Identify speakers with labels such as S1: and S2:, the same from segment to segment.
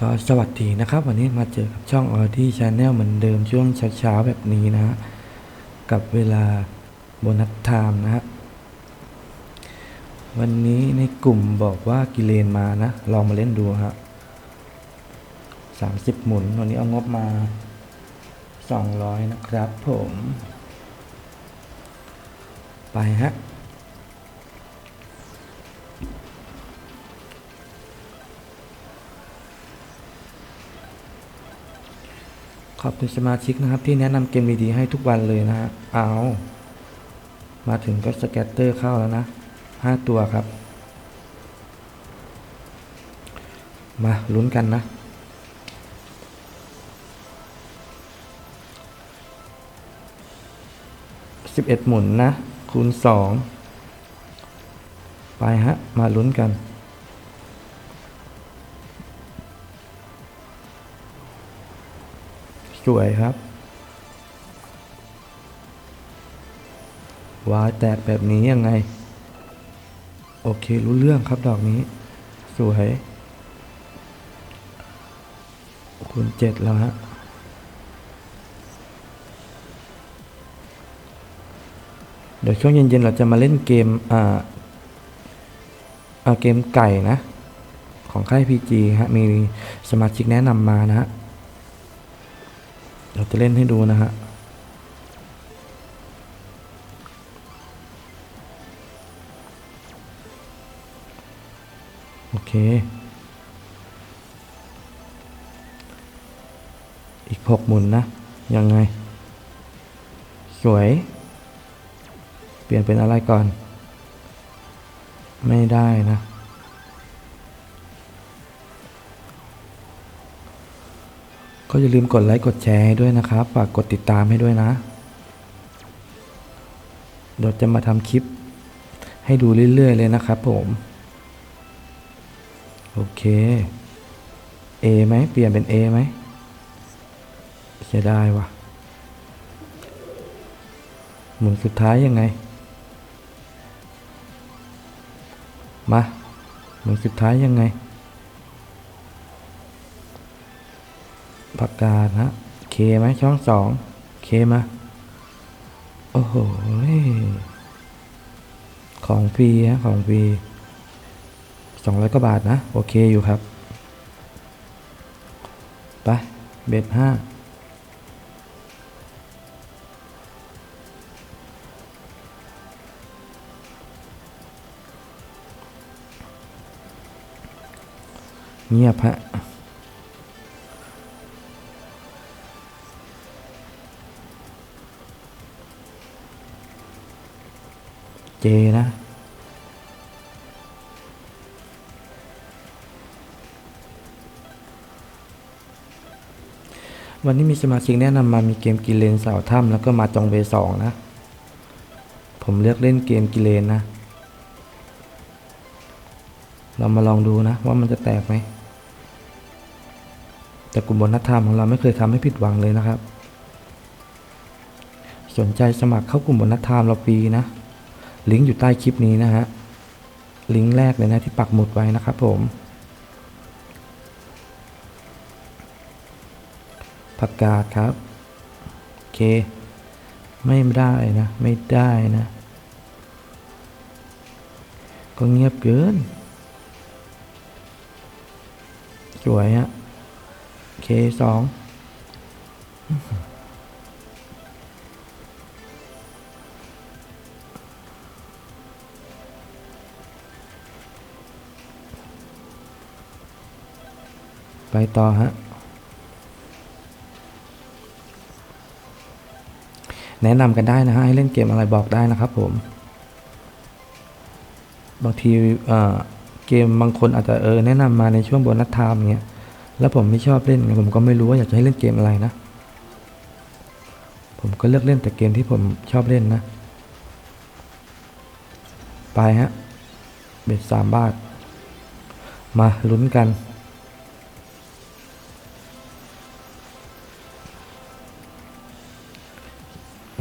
S1: ก็สวัสดีนะครับ วันนี้มาเจอกับช่องออดี้ชาแนลเหมือนเดิมช่วงเช้าๆแบบนี้นะฮะกับเวลาโบนัสไทม์นะฮะวันนี้ในกลุ่มบอกว่ากิเลนมานะ ลองมาเล่นดูฮะสามสิบหมุน วันนี้เอางบมาสองร้อยนะครับผม ไปฮะ ขอบคุณสมาชิกนะครับ ที่แนะนำเกมดีๆให้ทุกวันเลยนะฮะเอามาถึงก็สแกตเตอร์เข้าแล้วนะห้าตัวครับ มาลุ้นกันนะ สิบเอ็ดหมุนนะ คูณสองไปฮะ มาลุ้นกัน สวยครับ วายแตกแบบนี้ยังไง โอเครู้เรื่องครับดอกนี้ สวยคูณเจ็ดแล้วฮะเดี๋ยวช่วงเย็นๆเราจะมาเล่นเกม อ่าอ่าเกมไก่นะ ของค่ายพีจีฮะ มีสมาชิกแนะนำมานะฮะ เราจะเล่นให้ดูนะฮะโอเค อีกหกหมุนนะ ยังไง สวย เปลี่ยนเป็นอะไรก่อน ไม่ได้นะ ก็อย่าลืมกดไลค์กดแชร์ให้ด้วยนะครับ ฝากกดติดตามให้ด้วยนะ เดี๋ยวจะมาทำคลิปให้ดูเรื่อยๆเลยนะครับผม โอเค A ไหมเปลี่ยนเป็น A ไหมเสียดายว่ะ หมุนสุดท้ายยังไง มา หมุนสุดท้ายยังไง ประกาศฮะเคไหมช่องสองเคมาโอ้โหของฟรีฮะของฟรีสองร้อยกว่าบาทนะ โอเคอยู่ครับ ไป เบ็ดห้าเงียบฮะ เจนะ วันนี้มีสมาชิกแนะนำมามีเกมกิเลนสาวถ้ำแล้วก็มาจองเบสองนะ ผมเลือกเล่นเกมกิเลนนะ เรามาลองดูนะว่ามันจะแตกไหม แต่กลุ่มบนนัธรรมของเราไม่เคยทำให้ผิดหวังเลยนะครับสนใจสมัครเข้ากลุ่มบนนัธรรมเราฟรีนะ ลิงก์อยู่ใต้คลิปนี้นะฮะ ลิงก์แรกเลยนะที่ปักหมุดไว้นะครับผมประกาศครับ โอเค ไม่ได้นะ ไม่ได้นะ ก็เงียบเกิน สวยอะเคสอง ไปต่อฮะแนะนำกันได้นะฮะให้เล่นเกมอะไรบอกได้นะครับผม บางทีเเกมบางคนอาจจะเออแนะนำมาในช่วงโบนัสไทม์อย่างเงี้ยแล้วผมไม่ชอบเล่นผมก็ไม่รู้ว่าอยากจะให้เล่นเกมอะไรนะ ผมก็เลือกเล่นแต่เกมที่ผมชอบเล่นนะ ไปฮะเบ็ดสามบาท มาลุ้นกัน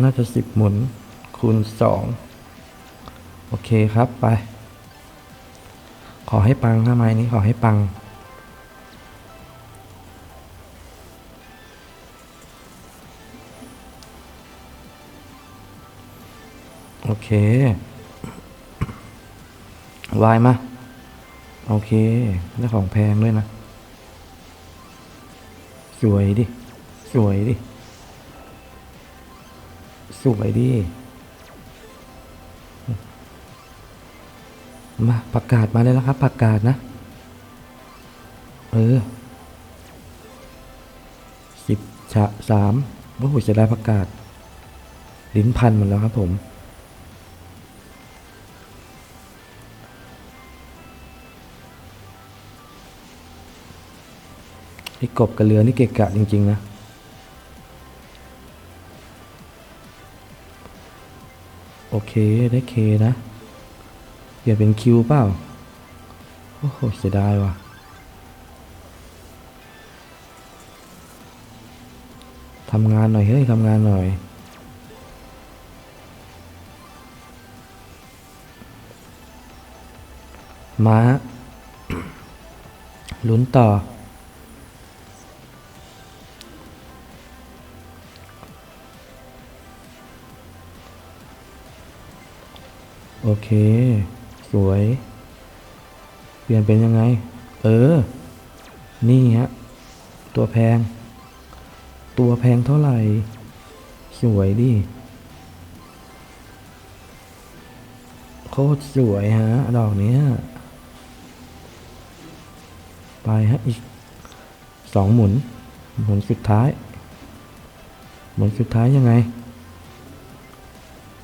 S1: น่าจะสิบหมุนคูณสองโอเคครับไป ขอให้ปังห้าไม้นี้ขอให้ปัง โอเควายมา โอเคได้ของแพงด้วยนะ สวยดิ สวยดิ สวยดิมาประกาศมาเลยแล้วครับประกาศนะ เออสิบฉะสามว่าผมจะได้ประกาศ ลิ้นพันหมดแล้วครับผมไอ้กบกับเรือนี่เกะกะจริง ๆ นะ โอเคได้เคนะ เปลี่ยนเป็นคิวเปล่า โอ้โหเสียดายว่ะ ทำงานหน่อยเฮ้ยทำงานหน่อยมาลุ้นต่อ โอเค สวย เปลี่ยนเป็นยังไง เออ นี่ฮะ ตัวแพง ตัวแพงเท่าไหร่ สวยดิโคตรสวยฮะ ดอกนี้ไปฮะ อีกสองหมุน หมุนสุดท้าย หมุนสุดท้ายยังไง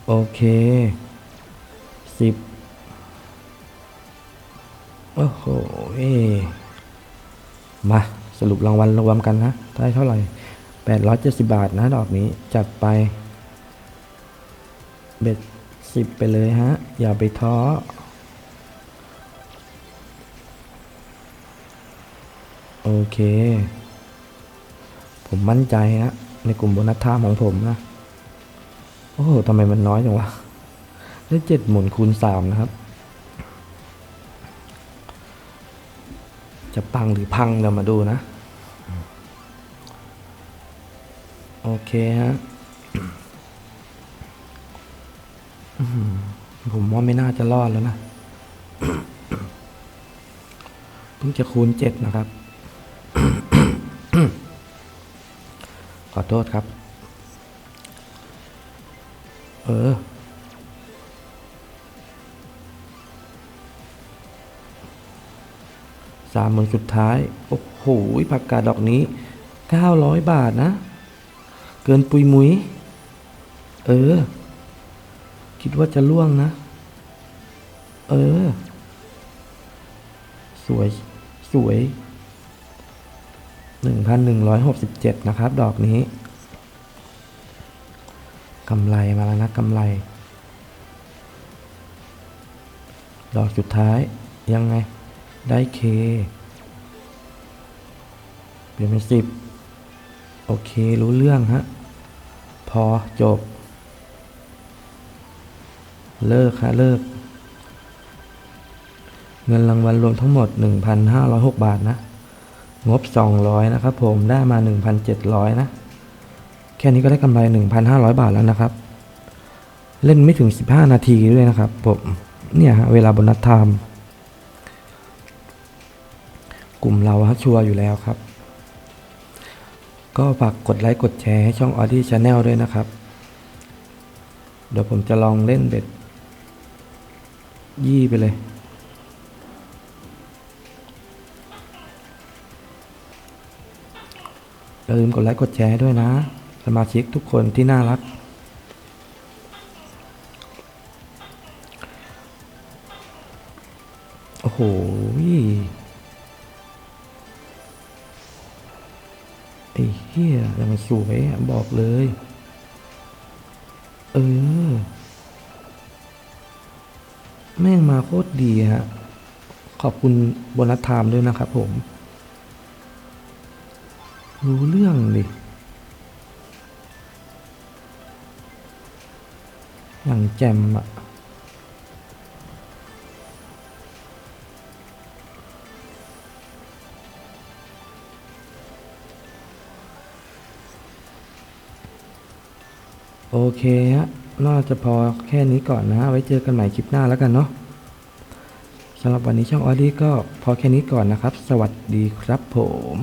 S1: โอเค สิบโอ้โหมาสรุปรางวัลรวมกันนะได้เท่าไหร่แปดร้อยเจ็ดสิบาทนะดอกนี้จัดไป เบ็ดสิบไปเลยฮะ อย่าไปท้อโอเค ผมมั่นใจฮะในกลุ่มโบนัสท่าของผมนะ โอ้โหทำไมมันน้อยจังวะ ได้เจ็ดหมุนคูณสามนะครับ จะปังหรือพังเรามาดูนะ โอเคฮะผมว่าไม่น่าจะรอดแล้วนะเพิ่งจะคูณเจ็ดนะครับ ขอโทษครับ เออ สามหมื่นสุดท้าย โอ้โหผักกาดดอกนี้เก้าร้อยบาทนะ เกินปุยมุย เออ คิดว่าจะล่วงนะ เออ สวย สวยหนึ่งพันหนึ่งร้อยหกสิบเจ็ดนะครับ ดอกนี้กำไรมาแล้วนะกำไร ดอกสุดท้ายยังไง ได้เคเปลี่ยนเป็นสิบโอเค รู้เรื่องฮะ พอจบ เลิกฮะ เลิก เงินรางวัลรวมทั้งหมด 1,506 บาทนะ งบ 200 นะครับผมได้มา 1,700 นะ แค่นี้ก็ได้กำไร 1,500 บาทแล้วนะครับ เล่นไม่ถึง 15 นาทีด้วยนะครับผม เนี่ยฮะ เวลาบนนัดไทม์ กลุ่มเราฮะชัวร์อยู่แล้วครับ ก็ฝากกดไลค์กดแชร์ให้ช่อง Audi Channel ด้วยนะครับ เดี๋ยวผมจะลองเล่นเบ็ด ยี่ไปเลย อย่าลืมกดไลค์กดแชร์ด้วยนะ สมาชิกทุกคนที่น่ารักโอ้โห อ้เหี้ยยังมันสวยบอกเลย เออ แม่งมาโคตรดีฮะ ขอบคุณโบนัสไทม์ด้วยนะครับผม รู้เรื่องดิอย่างแจ่มอะ โอเคฮะน่าจะพอแค่นี้ก่อนนะ ไว้เจอกันใหม่คลิปหน้าแล้วกันเนาะสำหรับวันนี้ช่องออดี้ก็พอแค่นี้ก่อนนะครับ สวัสดีครับผม